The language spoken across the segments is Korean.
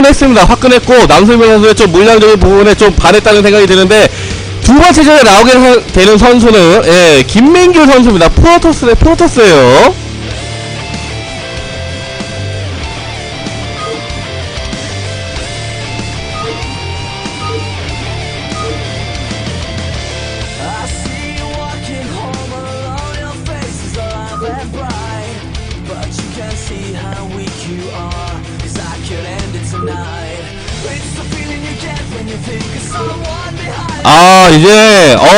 화끈했습니다. 화끈했고 남승민 선수의 좀 물량적인 부분에 좀 반했다는 생각이 드는데 두 번째 전에 나오게 하- 되는 선수는 예, 김민규 선수입니다. 프로토스 대 프로토스예요.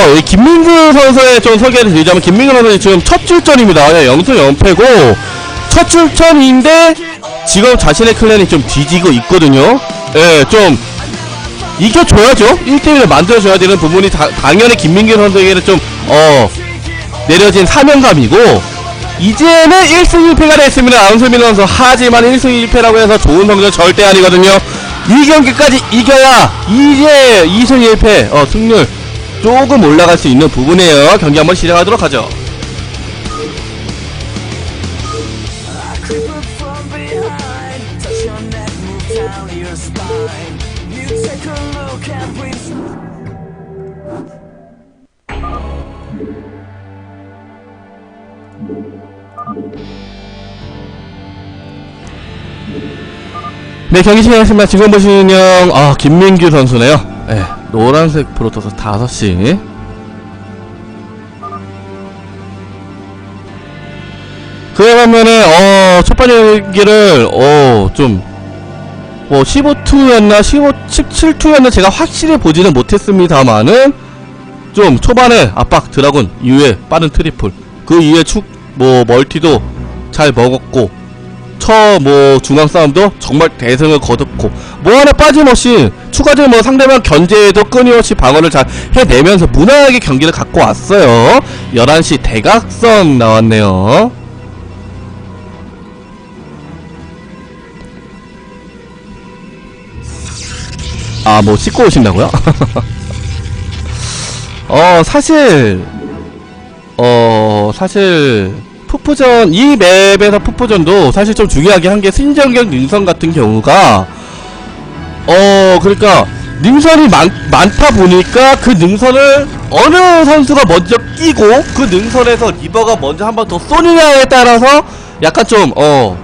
어, 이 김민규 선수의 좀 소개를 드리자면 김민규 선수 지금 첫 출전입니다. 예, 영승 연패고 첫 출전인데 지금 자신의 클랜이 좀 뒤지고 있거든요. 예, 좀 이겨줘야죠. 1대1을 만들어줘야 되는 부분이 다- 당연히 김민규 선수에게는 좀, 어, 내려진 사명감이고, 이제는 1승 1패가 됐습니다. 안수민 선수. 하지만 1승 1패라고 해서 좋은 성적 절대 아니거든요. 이 경기까지 이겨야, 이제 2승 1패, 어, 승률 조금 올라갈 수 있는 부분이에요. 경기 한번 시작하도록 하죠. 네, 경기 시작했습니다. 지금 보시는 형, 아, 김민규 선수네요. 네, 노란색 프로토스 5시. 그에 반면에, 어, 첫 번째 경기를, 어, 좀, 뭐, 15투였나, 15, 17투였나, 제가 확실히 보지는 못했습니다만은, 좀, 초반에 압박 드라군 이후에 빠른 트리플, 그 이후에 축, 뭐, 멀티도 잘 먹었고, 처뭐 중앙 싸움도 정말 대승을 거뒀고 뭐 하나 빠짐없이 추가적인 뭐 상대방 견제에도 끊임없이 방어를 잘 해내면서 무난하게 경기를 갖고 왔어요 11시 대각선 나왔네요 아 뭐 씻고 오신다고요? 어 사실 어 사실 푸푸전 이 맵에서 푸푸전도 사실 좀 중요하게 한 게 신정경 능선 같은 경우가 어 그러니까 능선이 많, 많다 보니까 그 능선을 어느 선수가 먼저 끼고 그 능선에서 리버가 먼저 한 번 더 쏘느냐에 따라서 약간 좀 어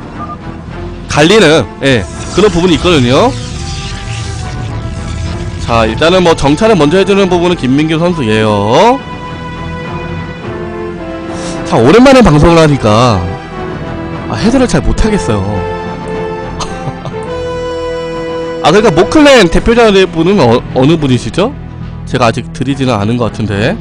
갈리는 예 그런 부분이 있거든요. 자 일단은 뭐 정찰을 먼저 해주는 부분은 김민규 선수예요 참 오랜만에 방송을 하니까 아, 헤드를 잘 못하겠어요. 아 그러니까 모클랜 대표자분은 어, 어느 분이시죠? 제가 아직 드리지는 않은 것 같은데.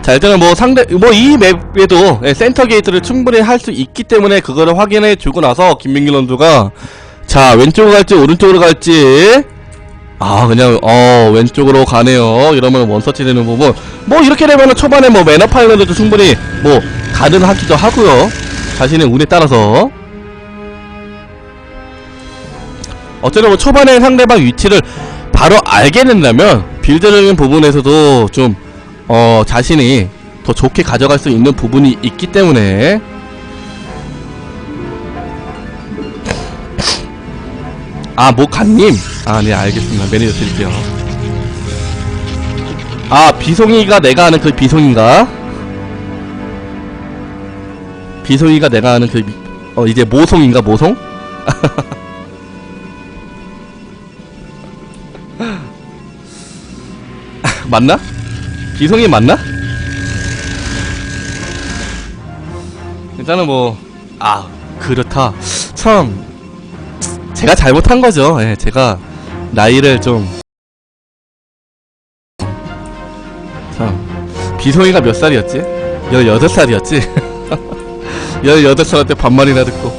자 일단은 뭐 상대 뭐 이 맵에도 예, 센터 게이트를 충분히 할 수 있기 때문에 그거를 확인해 주고 나서 김민규 선수가 자 왼쪽으로 갈지 오른쪽으로 갈지 아 그냥 어 왼쪽으로 가네요. 이러면 원서치 되는 부분. 뭐 이렇게 되면은 초반에 뭐 매너 파일럿도 충분히 뭐 가능하기도 하고요. 자신의 운에 따라서. 어쨌든 뭐 초반에 상대방 위치를 바로 알게 된다면 빌드적인 부분에서도 좀 어 자신이 더 좋게 가져갈 수 있는 부분이 있기 때문에 아, 모카님? 아, 네, 알겠습니다. 매니저 드릴게요. 아, 비송이가 내가 아는 그 비송인가? 비송이가 내가 아는 그, 미- 어, 이제 모송인가, 모송? 맞나? 비송이 맞나? 일단은 뭐, 아, 그렇다. 참, 제가 잘못한 거죠. 예, 제가 나이를 좀. 참. 비송이가 몇 살이었지? 18살이었지? 18살한테 반말이나 듣고.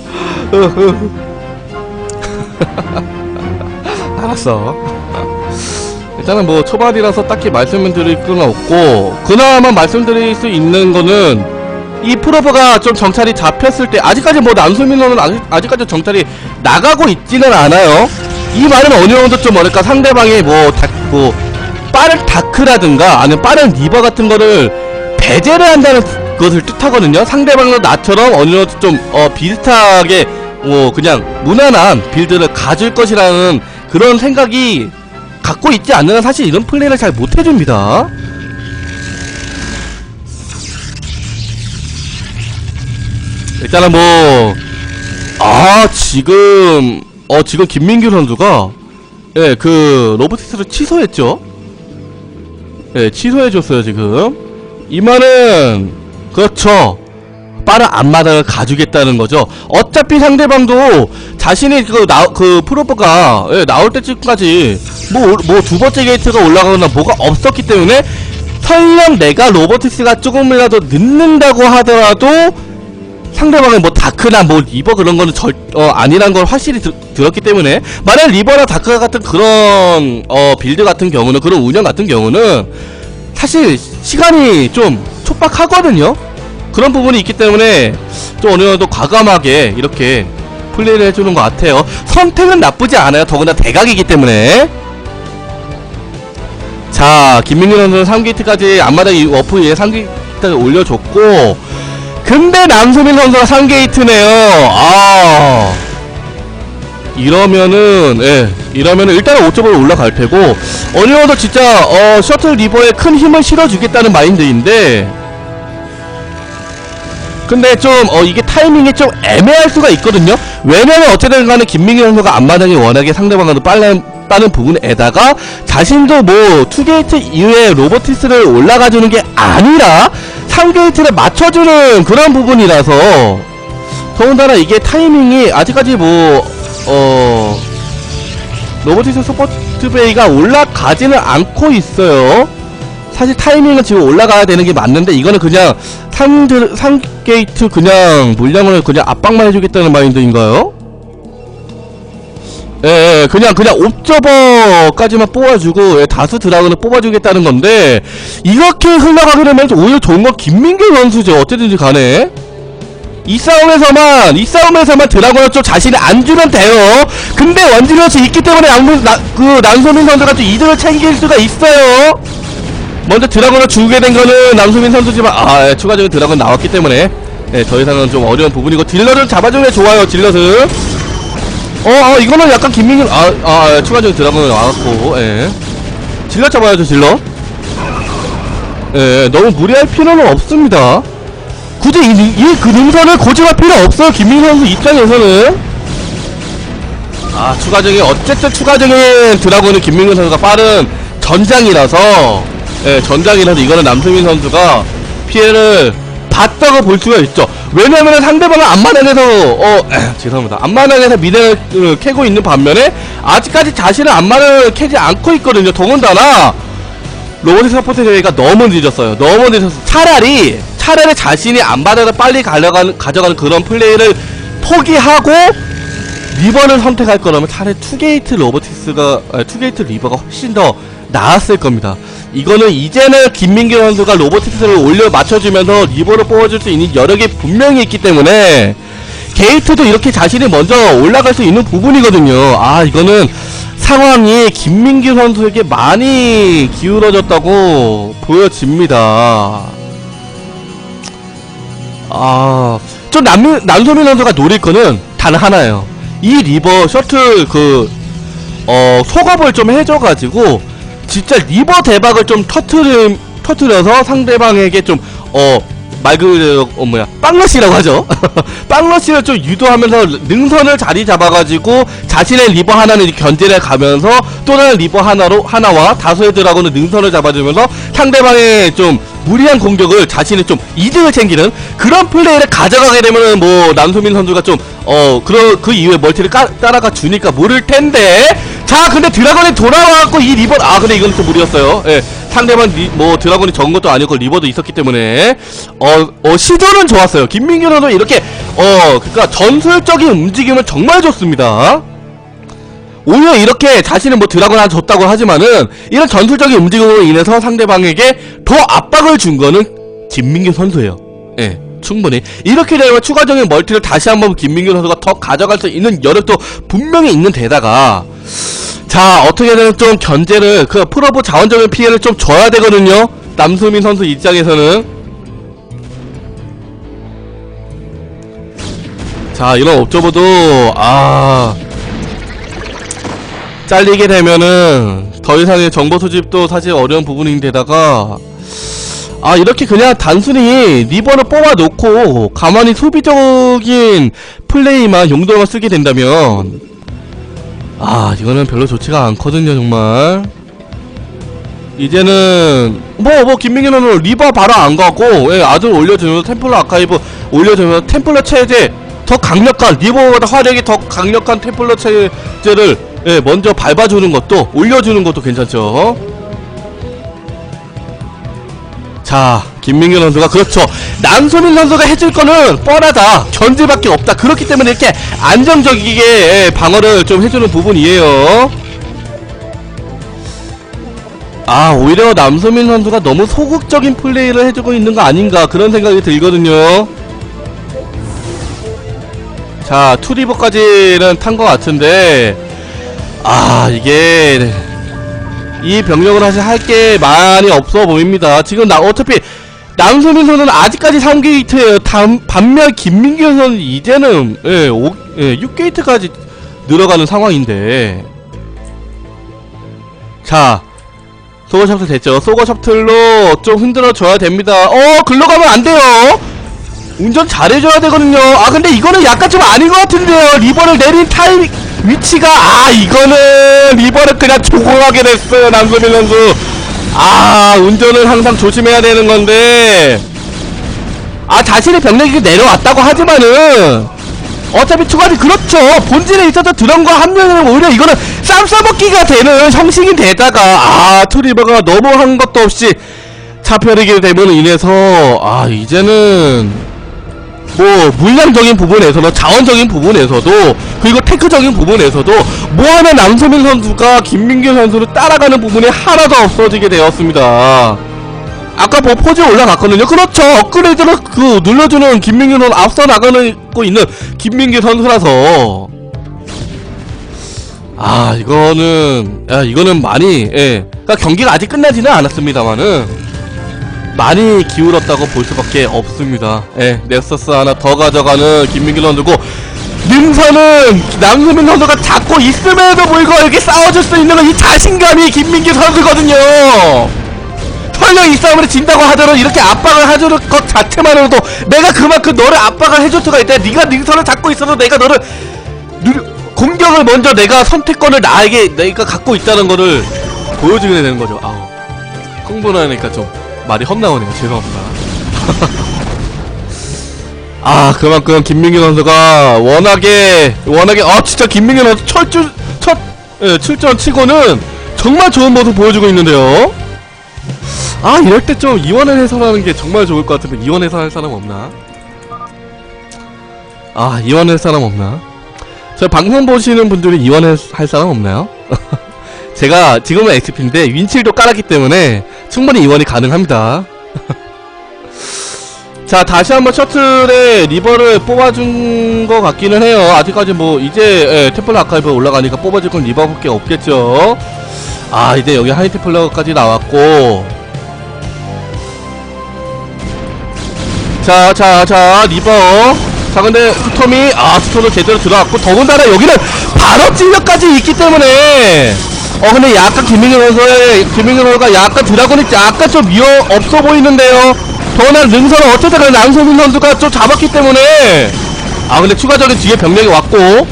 알았어. 일단은 뭐 초반이라서 딱히 말씀을 드릴 건 없고, 그나마 말씀드릴 수 있는 거는 이 프로브가 좀 정찰이 잡혔을 때 아직까지 뭐 남수민호는 아직, 아직까지 정찰이 나가고 있지는 않아요. 이 말은 어느 정도 좀 뭐랄까 상대방이 뭐, 다, 뭐 빠른 다크라든가 아니면 빠른 리버 같은 거를 배제를 한다는 것을 뜻하거든요. 상대방도 나처럼 어느 정도 좀 어, 비슷하게 어, 그냥 무난한 빌드를 가질 것이라는 그런 생각이 갖고 있지 한 사실 이런 플레이를 잘 못해줍니다. 일단은 뭐, 아, 지금, 어, 지금 김민규 선수가, 예, 그, 로보티스를 취소했죠? 예, 취소해줬어요, 지금. 이 말은, 그렇죠. 빠른 앞마당을 가주겠다는 거죠. 어차피 상대방도 자신이 그, 나, 그, 프로브가, 예, 나올 때쯤까지, 뭐, 뭐, 두 번째 게이트가 올라가거나 뭐가 없었기 때문에, 설령 내가 로보티스가 조금이라도 늦는다고 하더라도, 상대방은 뭐 다크나 뭐 리버 그런 거는 절, 어, 아니란 걸 확실히 들, 들었기 때문에 만약 리버나 다크 같은 그런 어, 빌드 같은 경우는 그런 운영 같은 경우는 사실 시간이 좀 촉박하거든요. 그런 부분이 있기 때문에 좀 어느 정도 과감하게 이렇게 플레이를 해주는 것 같아요. 선택은 나쁘지 않아요. 더구나 대각이기 때문에. 자, 김민규 선수는 3게이트까지 앞마당 이 워프 위에 3게이트를 올려줬고, 근데 남수민 선수가 3게이트네요. 아. 이러면은, 예, 이러면은 일단은 5점으로 올라갈 테고, 정도 진짜, 어, 셔틀 리버에 큰 힘을 실어주겠다는 마인드인데, 근데 좀, 어, 이게 타이밍이 좀 애매할 수가 있거든요? 왜냐면 어쨌든 간에 김민기 선수가 앞마당이 워낙에 상대방과도 빨라, 빠른 부분에다가 자신도 뭐, 투게이트 이후에 로보티스를 올라가주는 게 아니라 3게이트를 맞춰주는 그런 부분이라서 더군다나 이게 타이밍이 아직까지 뭐, 어, 로보티스 서포트 베이가 올라가지는 않고 있어요. 사실 타이밍은 지금 올라가야 되는 게 맞는데 이거는 그냥 3, 3게이트 그냥 물량을 그냥 압박만 해주겠다는 마인드인가요? 예, 예, 그냥 그냥 옵저버까지만 뽑아주고 예, 다수 드라군을 뽑아주겠다는 건데 이렇게 흘러가게 되면 오히려 좋은 건 김민규 선수죠. 어쨌든지 간에. 이 싸움에서만 이 싸움에서만 드라군을 좀 자신이 안 주면 돼요. 근데 원질럿이 있기 때문에 그 남소민 선수가 좀 이득을 챙길 수가 있어요. 먼저 드라군을 주게 된 거는 남소민 선수지만 아 예, 추가적인 드라군 나왔기 때문에 예, 더 이상은 좀 어려운 부분이고 딜러를 잡아주는 게 좋아요 딜러는 어, 어, 이거는 약간 김민규, 아, 아, 추가적인 드라곤을 나왔고, 예. 질러 잡아야죠, 질러. 예, 너무 무리할 필요는 없습니다. 굳이 이, 이, 그 능선을 고집할 필요 없어요, 김민규 선수 입장에서는. 아, 추가적인, 어쨌든 추가적인 드라곤은 김민규 선수가 빠른 전장이라서, 예, 전장이라서 이거는 남승민 선수가 피해를 봤다고 볼 수가 있죠. 왜냐면은 상대방은 앞마당에서 어 죄송합니다. 앞마당에서 미네를 캐고 있는 반면에 아직까지 자신은 앞마당을 캐지 않고 있거든요. 더군다나 로봇 서포트 대회가 너무 늦었어요. 너무 늦어서 차라리 차라리 자신이 앞마당을 빨리 가져가는 가져가는 그런 플레이를 포기하고 리버를 선택할 거라면 차라리 투게이트 로보티스가 아, 투게이트 리버가 훨씬 더 나았을 겁니다. 이거는 이제는 김민규 선수가 로보티스를 올려 맞춰주면서 리버를 뽑아줄 수 있는 여력이 분명히 있기 때문에 게이트도 이렇게 자신이 먼저 올라갈 수 있는 부분이거든요. 아 이거는 상황이 김민규 선수에게 많이 기울어졌다고 보여집니다. 아, 좀 남, 남소민 선수가 노릴 거는 단 하나예요. 이 리버 셔틀 그, 어, 속업을 좀 해줘가지고, 진짜 리버 대박을 좀 터트려, 터트려서 상대방에게 좀, 어, 말 그대로, 어, 뭐야, 빵러시라고 하죠. 빵러시를 좀 유도하면서 능선을 자리 잡아가지고, 자신의 리버 하나는 견제를 가면서, 또 다른 리버 하나로, 하나와 다수의 드라곤은 능선을 잡아주면서, 상대방의 좀, 무리한 공격을 자신의 좀 이득을 챙기는 그런 플레이를 가져가게 되면은 뭐 남소민 선수가 좀 어 그런 그 이후에 멀티를 까, 따라가 주니까 모를 텐데 자 근데 드라곤이 돌아와갖고 이 리버 아 근데 이건 좀 무리였어요 예 상대방 리, 뭐 드라곤이 적은 것도 아니고 리버도 있었기 때문에 어, 어 시도는 좋았어요 김민규 선수 이렇게 어 그러니까 전술적인 움직임을 정말 좋습니다 오히려 이렇게 자신은 뭐 드라곤 하나 줬다고 하지만은 이런 전술적인 움직임으로 인해서 상대방에게 더 압박을 준 거는 김민규 선수예요. 예. 충분히 이렇게 되면 추가적인 멀티를 다시 한번 김민규 선수가 더 가져갈 수 있는 여력도 분명히 있는 데다가 자 어떻게든 좀 견제를 그 프로브 자원적인 피해를 좀 줘야 되거든요. 남수민 선수 입장에서는. 자 이런 옵저버도 아. 잘리게 되면은 더 이상의 정보 수집도 사실 어려운 부분인데다가 아 이렇게 그냥 단순히 리버를 뽑아놓고 가만히 소비적인 플레이만 용도로만 쓰게 된다면 아 이거는 별로 좋지가 않거든요 정말. 이제는 뭐뭐 김민규는 리버 바로 안 가고 예, 아들 올려주면서 템플러 아카이브 올려주면서 템플러 체제 더 강력한 리버보다 화력이 더 강력한 템플러 체제를 예, 먼저 밟아주는 것도 올려주는 것도 괜찮죠? 자 김민규 선수가 그렇죠. 남소민 선수가 해줄 거는 뻔하다. 견제밖에 없다. 그렇기 때문에 이렇게 안정적이게 예, 방어를 좀 해주는 부분이에요. 아 오히려 남소민 선수가 너무 소극적인 플레이를 해주고 있는 거 아닌가 그런 생각이 들거든요. 자 투리버까지는 탄 것 같은데. 아 이게 이 병력을 사실 할 게 많이 없어 보입니다. 지금 나 어차피 남소민 선수는 아직까지 3게이트에요 단, 반면 김민규 선수는 이제는 예, 5, 예, 6게이트까지 늘어가는 상황인데 자 소거 셔틀 됐죠. 소거 셔틀로 좀 흔들어 줘야 됩니다. 어, 글로 가면 안 돼요. 운전 잘해줘야 되거든요. 아, 근데 이거는 약간 좀 아닌 것 같은데요. 리버를 내린 타임, 위치가, 아, 이거는 리버를 그냥 조공하게 됐어요. 남소민 선수. 아, 운전을 항상 조심해야 되는 건데. 아, 자신의 병력이 내려왔다고 하지만은, 어차피 추가비 그렇죠 본진에 있어서 드럼과 합류는 오히려 이거는 쌈 싸먹기가 되는 형식이 되다가 아 투리버가 너무 한 것도 없이 차별이게 됨으로 인해서 아 이제는 뭐 물량적인 부분에서는 자원적인 부분에서도 그리고 테크적인 부분에서도 뭐하나 남소민 선수가 김민규 선수를 따라가는 부분이 하나도 없어지게 되었습니다 아까 뭐 포즈 올라갔거든요. 그렇죠. 업그레이드를 그 눌러주는 김민규 선수 앞서 나가고 있는 김민규 선수라서 아 이거는 야 이거는 많이 예. 그러니까 경기가 아직 끝나지는 않았습니다만은 많이 기울었다고 볼 수밖에 없습니다. 예. 넥서스 하나 더 가져가는 김민규 선수고 능선은 남수민 선수가 잡고 있음에도 불구하고 이렇게 싸워줄 수 있는 건 이 자신감이 김민규 선수거든요. 설령 이 싸움을 진다고 하더라도 이렇게 압박을 해주는 것 자체만으로도 내가 그만큼 너를 압박을 해줄 수가 있다. 네가 능선을 잡고 있어도 내가 너를 누, 공격을 먼저 내가 선택권을 나에게 내가 갖고 있다는 거를 보여주게 되는 거죠. 아우 흥분하니까 좀 말이 헛나오네요. 죄송합니다. 아 그만큼 김민규 선수가 워낙에 워낙에 아 진짜 김민규 선수 철출 첫 예, 출전 치고는 정말 좋은 모습 보여주고 있는데요. 아 이럴 때 좀 이원을 해설하는 게 정말 좋을 것 같은데 이원 해설할 사람 없나? 아 이원 할 사람 없나? 저 방송 보시는 분들이 이원 할 사람 없나요? 제가 지금은 XP인데 윈칠도 깔았기 때문에 충분히 이원이 가능합니다. 자 다시 한번 셔틀에 리버를 뽑아준 것 같기는 해요. 아직까지 뭐 이제 예, 테플러 아카이브 올라가니까 뽑아줄 건 리버밖에 없겠죠. 아 이제 여기 하이테플러까지 나왔고 자, 자, 자, 리버. 자, 근데 스톰이, 아, 스톰도 제대로 들어왔고, 더군다나 여기는 바로 찔려까지 있기 때문에, 어, 근데 약간 김민규 선수의, 김민규 선수가 약간 드라곤이 약간 좀 위험 없어 보이는데요. 더구나 능선은 어쨌든 간에 남소민 선수가 좀 잡았기 때문에, 아, 근데 추가적인 뒤에 병력이 왔고,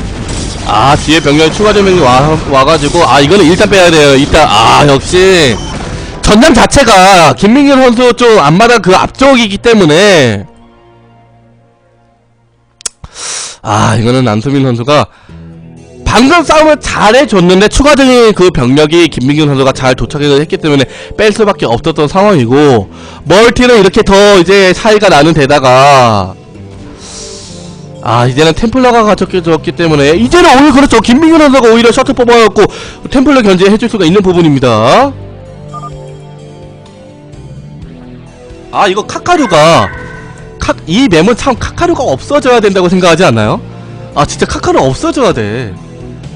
아, 뒤에 병력이 추가적인 와, 와가지고, 아, 이거는 일단 빼야 돼요. 일단, 아, 역시, 전장 자체가 김민규 선수 좀 앞마당 그 앞쪽이기 때문에. 아 이거는 남수민 선수가 방금 싸움을 잘해줬는데 추가적인 그 병력이 김민규 선수가 잘 도착을 했기 때문에 뺄 수밖에 없었던 상황이고 멀티는 이렇게 더 이제 차이가 나는 데다가 아 이제는 템플러가 갖춰졌기 때문에 이제는 오히려 그렇죠. 김민규 선수가 오히려 셔틀 뽑아갖고 템플러 견제해줄 수가 있는 부분입니다. 아 이거 카카루가 카, 이 맵은 참 카카루가 없어져야 된다고 생각하지 않나요? 아 진짜 카카루 없어져야 돼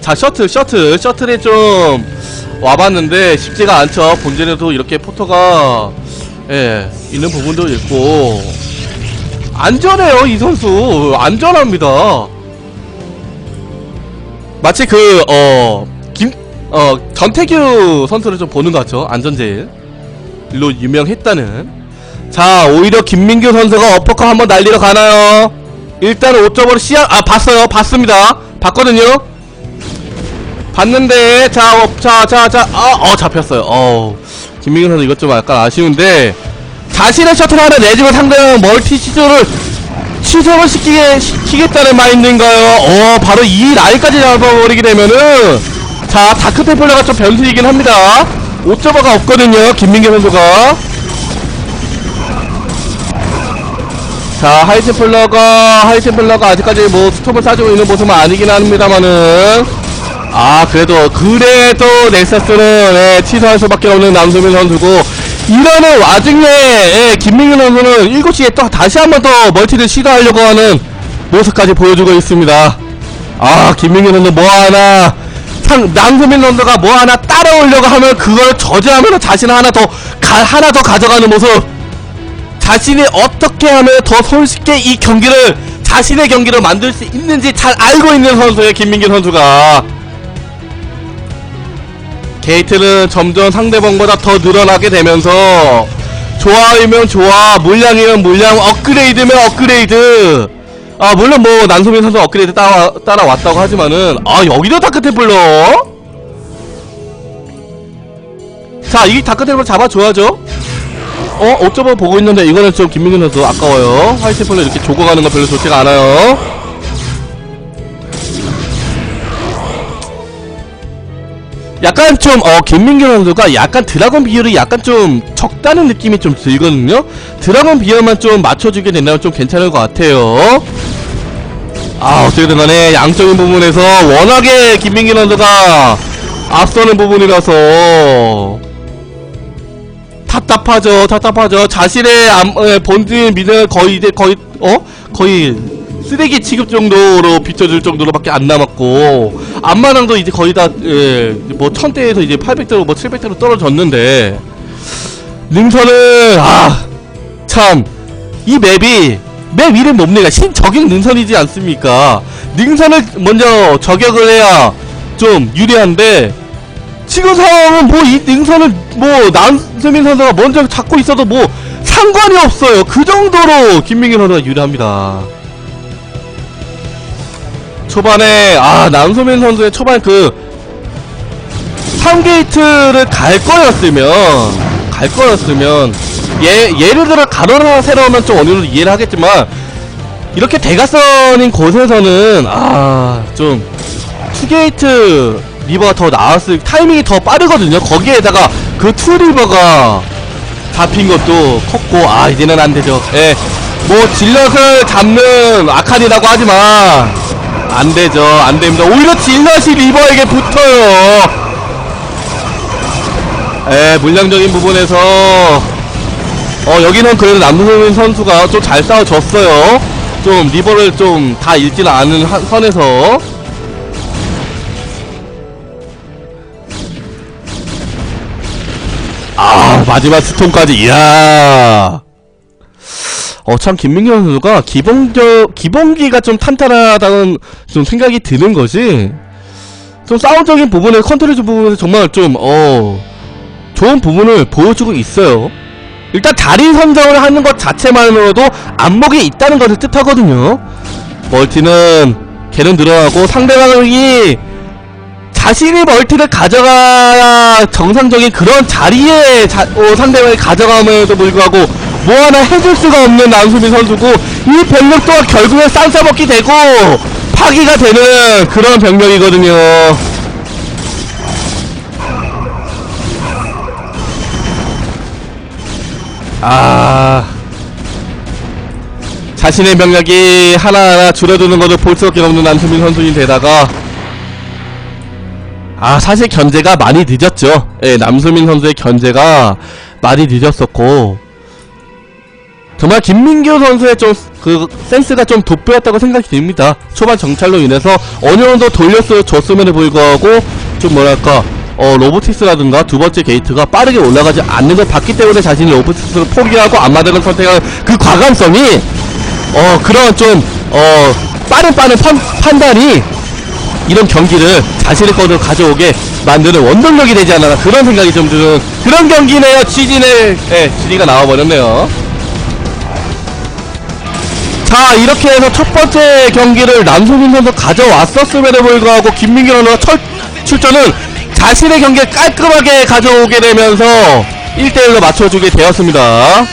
자 셔틀 셔틀 셔틀에 좀 와봤는데 쉽지가 않죠 본전에도 이렇게 포터가 예 있는 부분도 있고 안전해요 이 선수 안전합니다 마치 그, 어, 김, 어, 전태규 선수를 좀 보는 것 같죠? 안전제일로 유명했다는. 자, 오히려 김민규 선수가 어퍼컷 한번 날리러 가나요? 일단 5점으로 시야, 아, 봤어요. 봤습니다. 봤거든요? 봤는데, 자, 어, 자, 자, 자, 아, 어, 잡혔어요. 어 김민규 선수 이것 좀 약간 아쉬운데, 자신의 셔틀 하나 내주고 상대방 멀티 시도를 취소를 시키게, 시키겠다는 마인드인가요? 어, 바로 이 라인까지 잡아버리게 되면은, 자, 다크테플러가 좀 변수이긴 합니다. 5점어가 없거든요, 김민규 선수가. 자, 하이템플러가, 하이템플러가 아직까지 뭐 스톱을 싸주고 있는 모습은 아니긴 합니다만은, 아, 그래도, 그래도 넥서스는, 예, 취소할 수밖에 없는 남수민 선수고, 이러는 와중에, 예, 김민규 선수는 7시에 또 다시 한 번 더 멀티를 시도하려고 하는 모습까지 보여주고 있습니다. 아, 김민규 선수 뭐 하나, 상, 남수민 선수가 뭐 하나 따라오려고 하면 그걸 저지하면 자신 하나 더, 가, 하나 더 가져가는 모습. 자신이 어떻게 하면 더 손쉽게 이 경기를 자신의 경기를 만들 수 있는지 잘 알고 있는 선수예요 김민규 선수가 게이트는 점점 상대방보다 더 늘어나게 되면서 조합이면 조합 물량이면 물량 업그레이드면 업그레이드. 아 물론 뭐 난소민 선수 업그레이드 따라, 따라왔다고 하지만은 아 여기도 다크템플러? 자 이 다크템플러 잡아줘야죠. 어? 어쩌면 보고 있는데 이거는 좀 김민규 선수 아까워요. 화이트폴로 이렇게 조고 가는 거 별로 좋지가 않아요 약간 좀 어 김민규 선수가 약간 드라곤 비율이 약간 좀 적다는 느낌이 좀 들거든요. 드라곤 비율만 좀 맞춰주게 된다면 좀 괜찮을 것 같아요. 아 어쨌든 간에 양적인 부분에서 워낙에 김민규 선수가 앞서는 부분이라서 답답하죠 답답하죠. 자신의 본진 미는 거의 이제 거의 어? 거의 쓰레기 취급 정도로 비춰줄 정도로밖에 안 남았고 앞마당도 이제 거의 다뭐 천대에서 이제 800대로 뭐 700대로 떨어졌는데 능선을 아참 이 맵이 맵 이름 뭡니까 신저격 능선이지 않습니까 능선을 먼저 저격을 해야 좀 유리한데 지금 상황은 뭐 이 능선을 뭐 남수민 선수가 먼저 잡고 있어도 뭐 상관이 없어요. 그 정도로 김민규 선수가 유리합니다. 초반에 아 남수민 선수의 초반 그 3게이트를 갈 거였으면 갈 거였으면 예 예를 들어 가로나 세로면 좀 어느 정도 이해를 하겠지만 이렇게 대각선인 곳에서는 아 좀 투게이트 리버가 더 나왔을 타이밍이 더 빠르거든요. 거기에다가 그 투 리버가 잡힌 것도 컸고 아 이제는 안 되죠. 예. 뭐 질럿을 잡는 아칸이라고 하지만 안 되죠. 안 됩니다. 오히려 질럿이 리버에게 붙어요. 예, 물량적인 부분에서 어 여기는 그래도 남동민 선수가 좀 잘 싸워줬어요. 좀 리버를 좀다 잃지는 않은 한- 선에서 아 마지막 스톤까지 이야 어 참 김민규 선수가 기본적 기본기가 좀 탄탄하다는 좀 생각이 드는 것이 좀 싸움적인 부분에 컨트롤 부분에서 정말 좀 어 좋은 부분을 보여주고 있어요. 일단 자리 선정을 하는 것 자체만으로도 안목이 있다는 것을 뜻하거든요. 멀티는 개는 늘어나고 상대방이 자신이 멀티를 가져가야 정상적인 그런 자리에 자, 어, 상대방이 가져감에도 불구하고 뭐 하나 해줄 수가 없는 남수민 선수고 이 병력 또한 결국엔 쌍싸먹기 되고 파기가 되는 그런 병력이거든요. 아 자신의 병력이 하나하나 줄어드는 것을 볼 수밖에 없는 남수민 선수인데다가 아 사실 견제가 많이 늦었죠 예 남수민 선수의 견제가 많이 늦었었고 정말 김민규 선수의 좀 그 센스가 좀 돋보였다고 생각이 듭니다 초반 정찰로 인해서 어느 정도 돌려줬음에도 불구하고 좀 뭐랄까 어 로보틱스라든가 두 번째 게이트가 빠르게 올라가지 않는 걸 봤기 때문에 자신이 로보틱스를 포기하고 앞마당을 선택한 그 과감성이 어 그런 좀 어 빠른 빠른 판, 판단이 이런 경기를 자신의 것으로 가져오게 만드는 원동력이 되지 않나 그런 생각이 좀 드는 그런 경기네요. 취진의 예, 지리가 나와버렸네요. 자 이렇게 해서 첫 번째 경기를 남성민 선수 가져왔었음에도 불구하고 김민규 선수가 첫 출전은 자신의 경기를 깔끔하게 가져오게 되면서 1대1로 맞춰주게 되었습니다.